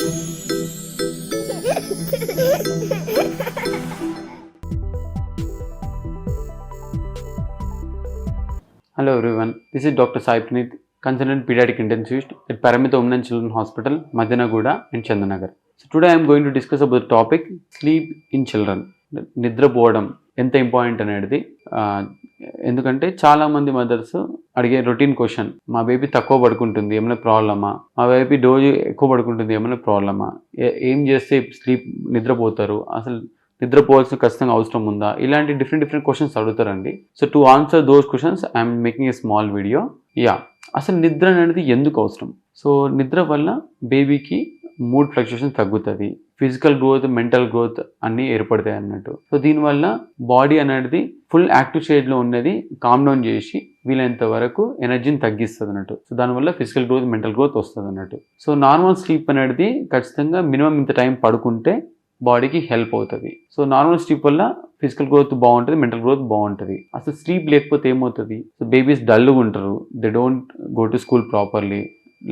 Hello everyone, this is Dr. Sai Praneeth, consultant pediatric intensivist at Paramita Women and Children Hospital, Madinaguda in Chandanagar. So today I am going to discuss about the topic sleep in children. నిద్రపోవడం ఎంత important అనేది ఆ, ఎందుకంటే చాలా మంది mothers అడిగే routine question మా baby తక్కువ పడుకుంటుంది ఏమైనా ప్రాబ్లమా? మా బేబీ డోజు ఎక్కువ పడుకుంటుంది ఏమైనా ప్రాబ్లమా? ఏం చేస్తే స్లీప్ నిద్రపోతారు? అసలు నిద్రపోవాల్సిన ఖచ్చితంగా అవసరం ఉందా? ఇలాంటి డిఫరెంట్ డిఫరెంట్ క్వశ్చన్స్ అడుగుతారండి. So to answer those questions I'm making a small video yeah అసలు నిద్ర అనేది ఎందుకు అవసరం? సో నిద్ర వల్ల బేబీకి మూడ్ ఫ్లక్చుయేషన్ తగ్గుతుంది. ఫిజికల్ గ్రోత్ మెంటల్ గ్రోత్ అన్నీ ఏర్పడతాయి అన్నట్టు. సో దీనివల్ల బాడీ అనేది ఫుల్ యాక్టివ్ స్టేజ్లో ఉన్నది కామ్ డౌన్ చేసి వీలైనంత వరకు ఎనర్జీని తగ్గిస్తుంది అన్నట్టు. సో దానివల్ల ఫిజికల్ గ్రోత్ మెంటల్ గ్రోత్ వస్తుంది అన్నట్టు. సో నార్మల్ స్లీప్ అనేది ఖచ్చితంగా మినిమం ఇంత టైం పడుకుంటే బాడీకి హెల్ప్ అవుతుంది. సో నార్మల్ స్లీప్ వల్ల ఫిజికల్ గ్రోత్ బాగుంటుంది మెంటల్ గ్రోత్ బాగుంటుంది. అసలు స్లీప్ లేకపోతే ఏమవుతుంది? సో బేబీస్ డల్గా ఉంటారు. They don't go to school properly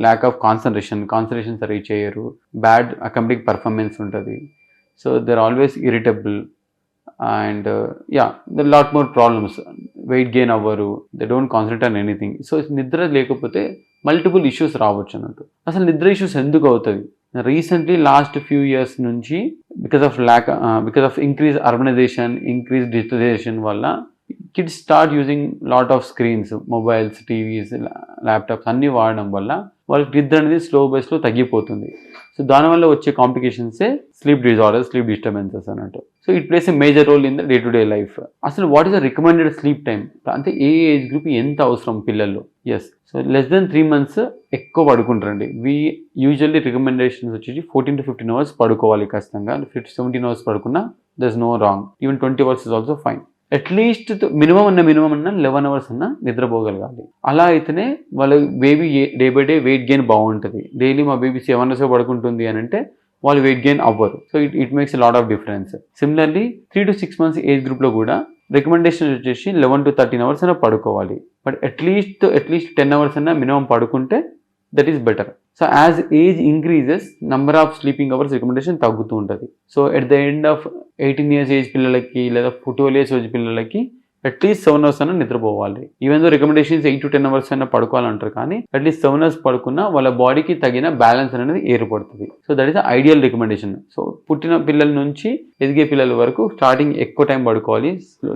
lack of concentration concentration సరిగ్గా చేయరు. బ్యాడ్ అకామిడిక్ పర్ఫార్మెన్స్ ఉంటుంది. So they're always irritable and yeah the lot more problems weight gain అవ్వరు they don't concentrate on anything so నిద్ర లేకపోతే multiple issues రావచ్చు అన్నట్టు. అసలు నిద్ర ఇష్యూస్ ఎందుకు అవుతుంది రీసెంట్లీ లాస్ట్ ఫ్యూ ఇయర్స్ నుంచి because of lack because of increase urbanisation increase digitalisation వల్ల kids start using lot of screens mobiles TVs laptops అన్నీ వాడడం వల్ల వాళ్ళకి నిద్ర అనేది స్లో బేస్లో తగ్గిపోతుంది. సో దానివల్ల వచ్చే కాంప్లికేషన్సే స్లీప్ డిజార్డర్ స్లీప్ డిస్టర్బెన్సెస్ అన్నట్టు. So it plays a major role in the day to day life అసలు what is the recommended sleep time అంటే ఏ ఏజ్ గ్రూప్ ఎంత అవసరం పిల్లల్లో yes so less than three months ఎక్కువ పడుకుంటారండి. వీ యూజువల్లీ రికమెండేషన్స్ వచ్చేసి ఫోర్టీన్ టు ఫిఫ్టీన్ అవర్స్ పడుకోవాలి ఖచ్చితంగా. ఫిఫ్టీ సెవెంటీన్ అవర్స్ పడుకున్నా this no wrong even twenty hours is also fine at least minimum అన్న మినిమం అన్న లెవెన్ అవర్స్ అన్న నిద్రపోగలగాలి. అలా అయితేనే వాళ్ళ baby day by day weight gain బాగుంటుంది. డైలీ మా బేబీ సెవెన్ అవర్స్ పడుకుంటుంది అని అంటే వాళ్ళు వెయిట్ గెయిన్ అవ్వరు. So it it makes lot of difference similarly three to six months age గ్రూప్లో కూడా రికమెండేషన్ వచ్చేసి లెవెన్ టు థర్టీన్ అవర్స్ అయినా పడుకోవాలి. But at least at least ten hours అయినా మినిమం పడుకుంటే that is better so as age increases number of sleeping hours recommendation తగ్గుతూ ఉంటుంది. So at the end of eighteen years age పిల్లలకి లేదా twelve years age పిల్లలకి at least seven hours అయినా నిద్రపోవాలి. Even though recommendations eight to ten hours అయినా పడుకోవాలంటారు కానీ అట్లీస్ట్ సెవెన్ అవర్స్ పడుకున్నా వాళ్ళ బాడీకి తగిన బ్యాలెన్స్ అనేది ఏర్పడుతుంది. So that is ideal recommendation so పుట్టిన పిల్లల నుంచి ఎదిగే పిల్లల వరకు స్టార్టింగ్ ఎక్కువ టైం పడుకోవాలి.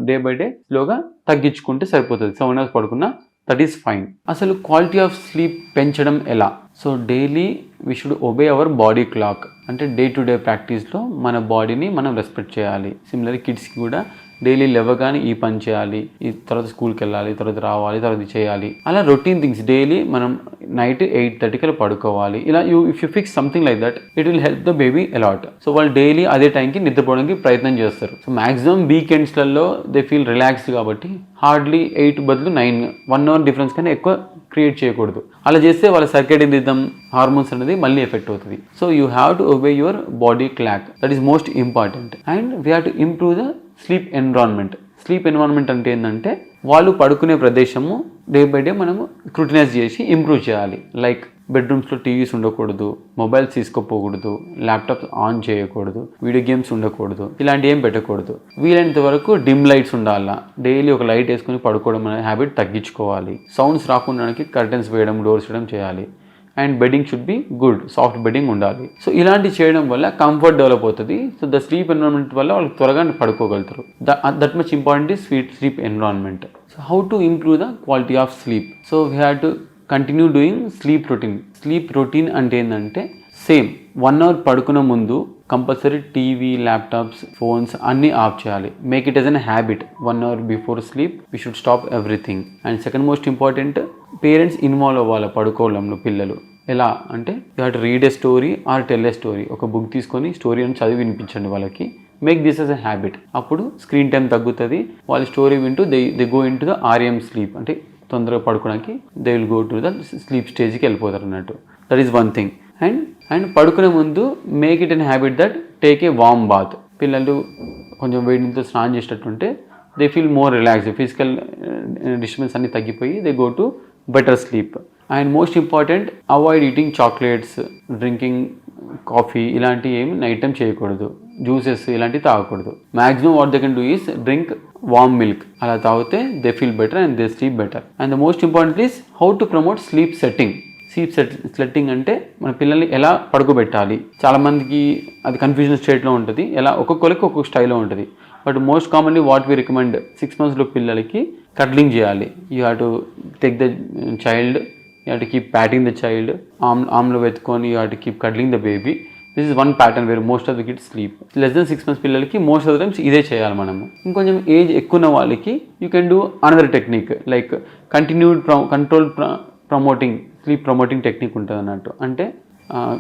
డే బై డే స్లోగా తగ్గించుకుంటే సరిపోతుంది. సెవెన్ అవర్స్ పడుకున్నా దట్ ఈస్ ఫైన్ అసలు క్వాలిటీ ఆఫ్ స్లీప్ పెంచడం ఎలా? So daily we should obey our body clock. అంటే డే టు డే ప్రాక్టీస్లో మన బాడీని మనం రెస్పెక్ట్ చేయాలి. సిమిలర్ కిడ్స్కి కూడా డైలీ లేవగానే ఈ పని చేయాలి. ఈ తర్వాత స్కూల్కి వెళ్ళాలి తర్వాత రావాలి తర్వాత చేయాలి. అలా రొటీన్ థింగ్స్ డైలీ మనం నైట్ ఎయిట్ థర్టీకి పడుకోవాలి. ఇలా you if you fix something like that it will help the baby a lot so వాళ్ళు డైలీ అదే టైంకి నిద్రపోవడానికి ప్రయత్నం చేస్తారు. సో మాక్సిమం వీకెండ్స్లలో దే ఫీల్ రిలాక్స్డ్ కాబట్టి హార్డ్లీ ఎయిట్ బదులు నైన్ వన్ అవర్ డిఫరెన్స్ కన్నా ఎక్కువ క్రియేట్ చేయకూడదు. అలా చేస్తే వాళ్ళ సర్కేడియన్ రిథమ్ హార్మోన్స్ అనేది మళ్ళీ ఎఫెక్ట్ అవుతుంది. So you have to obey your body clock that is most important and we have to improve the sleep environment sleep environment అంటే ఏంటంటే వాళ్ళు పడుకునే ప్రదేశము డే బై డే మనము క్రిటినైజ్ చేసి ఇంప్రూవ్ చేయాలి. లైక్ బెడ్రూమ్స్లో టీవీస్ ఉండకూడదు మొబైల్స్ తీసుకోపోకూడదు ల్యాప్టాప్స్ ఆన్ చేయకూడదు వీడియో గేమ్స్ ఉండకూడదు ఇలాంటి ఏం పెట్టకూడదు. వీలైనంత వరకు డిమ్ లైట్స్ ఉండాలా? డైలీ ఒక లైట్ వేసుకుని పడుకోవడం అనే హ్యాబిట్ తగ్గించుకోవాలి. సౌండ్స్ రాకుండా కర్టెన్స్ వేయడం డోర్స్ వేయడం చేయాలి. And bedding should be good soft bedding ఉండాలి. సో ఇలాంటి చేయడం వల్ల కంఫర్ట్ డెవలప్ అవుతుంది. సో ద స్లీప్ ఎన్విరాన్మెంట్ వల్ల వాళ్ళు త్వరగా పడుకోగలుగుతారు. That much important is sweet sleep environment so how to improve the quality of sleep so we have to continue doing sleep routine sleep routine అంటే ఏంటంటే same one hour పడుకునే ముందు compulsory TV laptops phones అన్నీ off చేయాలి. Make it as an habit one hour before sleep we should stop everything and second most important parents involve అవ్వాలి పడుకోవడంలో పిల్లలు. ఎలా అంటే you had read a story or tell a story ఒక book తీసుకొని story అని చదివి వినిపించండి వాళ్ళకి. Make this as a habit అప్పుడు స్క్రీన్ టైం తగ్గుతుంది. వాళ్ళ స్టోరీ వింటూ they they go into the REM sleep అంటే తొందరగా పడుకోవడానికి they will go to the sleep స్టేజ్కి వెళ్ళిపోతారు అన్నట్టు. That is one thing and and పడుకునే ముందు make it an habit that take a warm bath పిల్లలు కొంచెం వేడి నీళ్ళతో స్నానం చేసేటట్టుంటే they feel more relax physical disturbance అన్ని తగ్గిపోయి they go to better sleep and most important avoid eating chocolates drinking coffee ఇలాంటివి ఏమి నైట్ టైం చేయకూడదు. జ్యూసెస్ ఇలాంటివి తాగకూడదు. Maximum what they can do is drink warm milk అలా తాగితే they feel better and they sleep better and the most important is how to promote sleep setting sleep set settling అంటే మన పిల్లల్ని ఎలా పడుకోబెట్టాలి? చాలామందికి అది కన్ఫ్యూజన్ స్టేట్లో ఉంటుంది. ఎలా ఒక్కొక్కరికి ఒక్కొక్క స్టైల్లో ఉంటుంది. But most commonly what we recommend six మంత్స్లో పిల్లలకి కట్లింగ్ చేయాలి. You have to take the child you have to keep patting the child arm ఆమ్లో వెతుకొని you have to keep cuddling the baby this is one pattern where most of the kids sleep less than six months పిల్లలకి most of the times ఇదే చేయాలి మనము. ఇంకొంచెం age ఎక్కువ ఉన్న వాళ్ళకి you can do another technique like continued control promoting sleep promoting technique ఉంటుంది అన్నట్టు. అంటే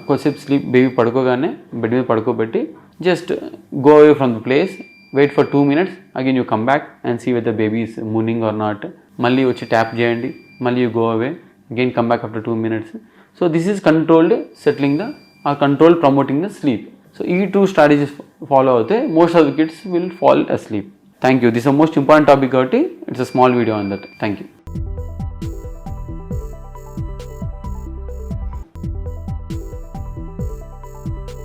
కొద్దిసేపు స్లీప్ బేబీ పడుకోగానే బెడ్ మీద పడుకోబెట్టి just go away from the place wait for two minutes again you come back and see with the baby's moaning or not మళ్ళీ వచ్చి tap చేయండి మళ్ళీ you go away again come back after two minutes so this is controlled settling the or control promoting the sleep so ఈ two strategies follow అవుతే most of the kids will fall asleep thank you this a most important topic కాబట్టి it's a small video on that thank you